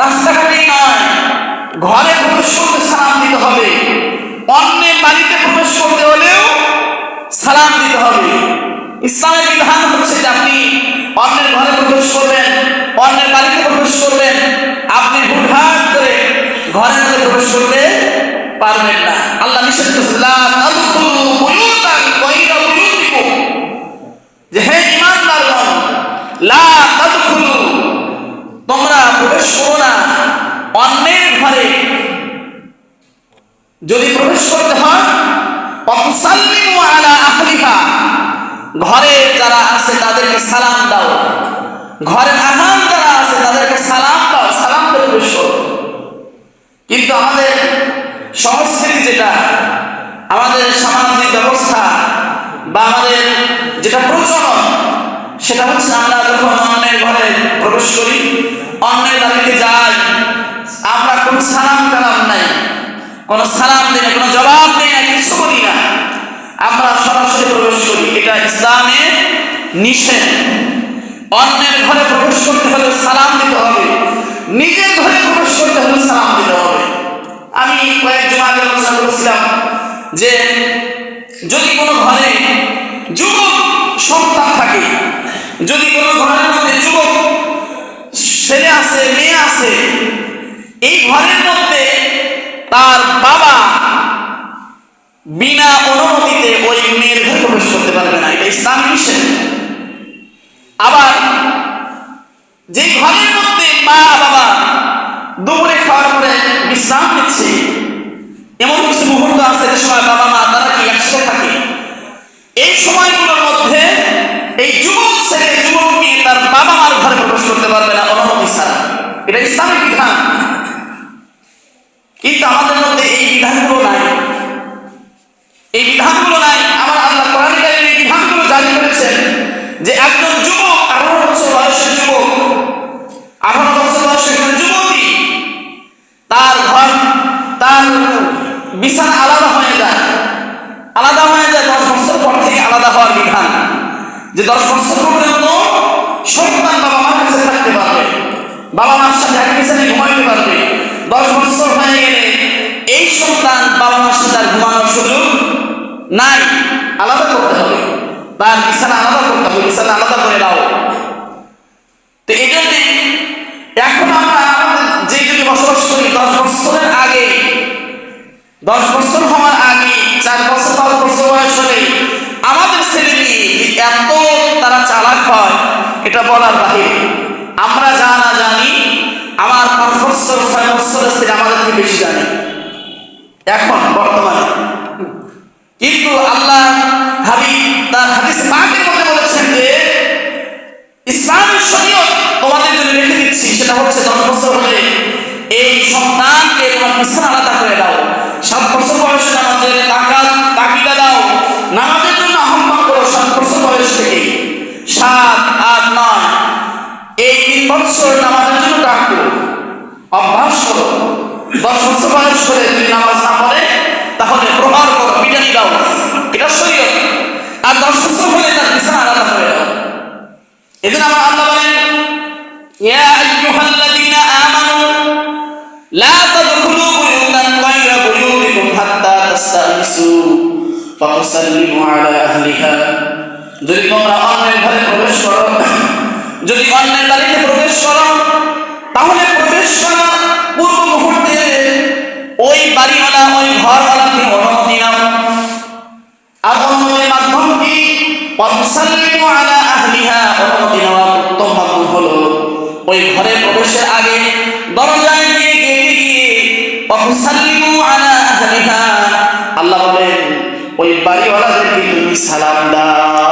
রাস্তাঘাটেই নয়, ঘরে প্রবেশ করতে সালাম দিতে হবে। অন্যের বাড়িতে প্রবেশ করতে হলেও সালাম দিতে হবে। ইসলামের বিধান হচ্ছে যে আপনি অন্যের ঘরে প্রবেশ করবেন, অন্যের বাড়িতে প্রবেশ করবেন, আপনি হুটহাট করে ঘরে মধ্যে প্রবেশ করতে পারবেন না। আল্লাহ নিষেধ করেছেন লা তাদখুলু বুয়ুতান গায়রা বুয়ুতিকুম যে হে ইমানদারগণ লা তাদখুলু তোমরা প্রবেশ করো না, অন্যের ঘরে যদি প্রবেশ করতে হয় ঘরে যারা আছে তাদেরকে সালাম দাও। ঘরের আহান যারা আছে তাদেরকে সালাম দাও, সালাম প্রবেশ করো। কিন্তু আমাদের সংস্কৃতি যেটা, আমাদের সামাজিক ব্যবস্থা বা আমাদের যেটা প্রচলন সেটা হচ্ছে আমরা যখন অন্যের ঘরে প্রবেশ করি অন্যের বাড়িতে যাই, আমরা কোনো সালাম কালাম নাই, কোনো সালাম দিই না, কোনো জবাব দিই না, কিছু করি না। আমরা সরাসরি প্রবেশ করি। এটা ইসলামের নিষেধ। অন্যের ঘরে প্রবেশ করতে হলে সালাম দিতে হবে। নিজের ঘরে প্রবেশ করতে হলে সালাম দিতে হবে। আমি কয়েকজন আগে আলোচনা করেছিলাম যে, যদি কোনো ঘরে যুবক সন্তান থাকে যদি কোনো ঘরের মধ্যে যুবক, ছেলে আছে, মেয়ে আছে, এই ঘরের মধ্যে তার বাবা বিনা অনুমতিতে ওই মেয়ের ঘরে প্রবেশ করতে পারবে না, এটা ইসলাম নিষেধ। আবার যে ঘরের মধ্যে মা বাবা দুপুরে খাওয়ার পরে বিশ্রাম নিচ্ছে, এমন কিছু মুহূর্ত আছে যে সময় বাবা মা তারা কি একসাথে থাকে? এই সময়গুলোর মধ্যে ছেলে যুবক মেয়ে তার বাবা মার ঘরে প্রবেশ করতে পারবে না, অনুমতি ছাড়া। এটা ইসলামিক বিধান। কিন্তু আমাদের মধ্যে এই বিধানগুলো নাই। এই বিধানগুলো নাই। আমার আল্লাহ কোরআন এই বিধানগুলো জারি করেছেন যে একজন যুবক, আঠারো বছর বয়সের যুবক, আঠারো বছর বয়সের একজন যুবতী তার ঘর, তার বিছানা আলাদা হয়ে যায়। আলাদা হয়ে যায়, দশ বছর পর থেকে আলাদা হওয়ার বিধান। যে দশ বছর পর্যন্ত সন্তান বাবা মার কাছে থাকতে পারবে। বাবা মার সাথে এক বিছানায় ঘুমাইতে পারবে। দশ বছর হয়ে গেলে এই সন্তান বাবা মার সাথে আর ঘুমানোর সুযোগ নাই। আলাদা করতে হবে। তার বিছানা আলাদা করতে হবে। বিছানা আলাদা করে দাও। তো জন্যে এখন আমরা যে যদি বসবাস করি, দশ বছরের আগে, দশ বছর হওয়ার আগে, চার বছর, পাঁচ বছর বয়স হলে আমাদের ছেলে মেয়ে যে এত তারা চালাক হয়, এটা বলার বাহিরে। আমরা যা না জানি, আমার পাঁচ বছর ছয় বছরের ছেলে আমাদের থেকে বেশি জানে। এখন, বর্তমানে। কিন্তু আল্লাহ হাবিব তার হাদিস পাকের মধ্যে বলেছেন যে, ইসলামের শরীয়ত তোমাদের জন্য রেখে দিচ্ছি, সেটা হচ্ছে দশ বছর হলে এই সন্তানকে তোমার আলাদা সাত, আট, নয়। এই তিন বছর নামাজের জন্য ডাকো অভ্যাস করো দশ বছর বয়স করে যদি নামাজ না পড়ে, তাহলে প্রহার করো, পিটানি দাও। এটা শরীয়ত। আর দশ বছর হলে তার বিছানা আলাদা করে দাও। এজন্য আমার আল্লাহ বলেন, ইয়া আইয়ুহাল্লাযীনা আমানু, লা তাদখুলু বুয়ুতান আলা আহলিহা। যদি তোমরা অন্যের ঘরে প্রবেশ করো, যদি অন্যের বাড়িতে প্রবেশ করো, তাহলে প্রবেশ করার পূর্ব মুহূর্তে ওই বাড়িওয়ালা, ওই ঘরওয়ালাকে অনুমতি নাও। আর অনুমতির মাধ্যম কি ওয়াতুসাল্লিমু আলা আহলিহা অনুমতি নেওয়ার উত্তম মাধ্যম হলো ওই ঘরে প্রবেশের আগে দরজায় গিয়ে গেটে গিয়ে ওয়াতুসাল্লিমু আলা আহলিহা। আল্লাহ বলেন, ওই বাড়িওয়ালাদেরকে তুমি সালাম দাও।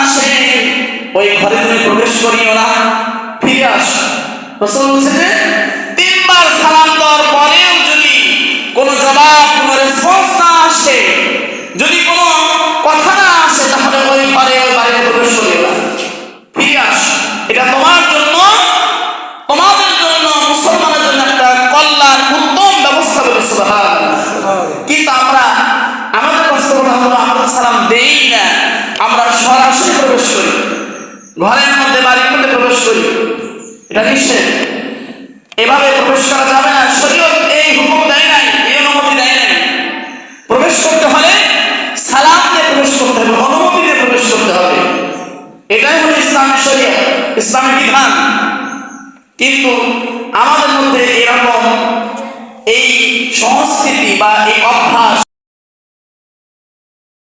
আসে। ওই ঘরে তুমি প্রবেশ করিও না। ফিরে আস। তিনবার সালাম দেওয়ার পরেও ঘরের মধ্যে, বাড়ির মধ্যে প্রবেশ করি। এটা নিশ্চয় এভাবে প্রবেশ করা যাবে না। শরীয়ত এই হুকুম দেয় নাই, এই অনুমতি দেয় নাই। প্রবেশ করতে হলে সালাম দিয়ে প্রবেশ করতে হবে, অনুমতি দিয়ে প্রবেশ করতে হবে। এটাই হলো ইসলামের শরীয়ত ইসলামের বিধান। কিন্তু আমাদের মধ্যে এরকম এই সংস্কৃতি বা এই অভ্যাস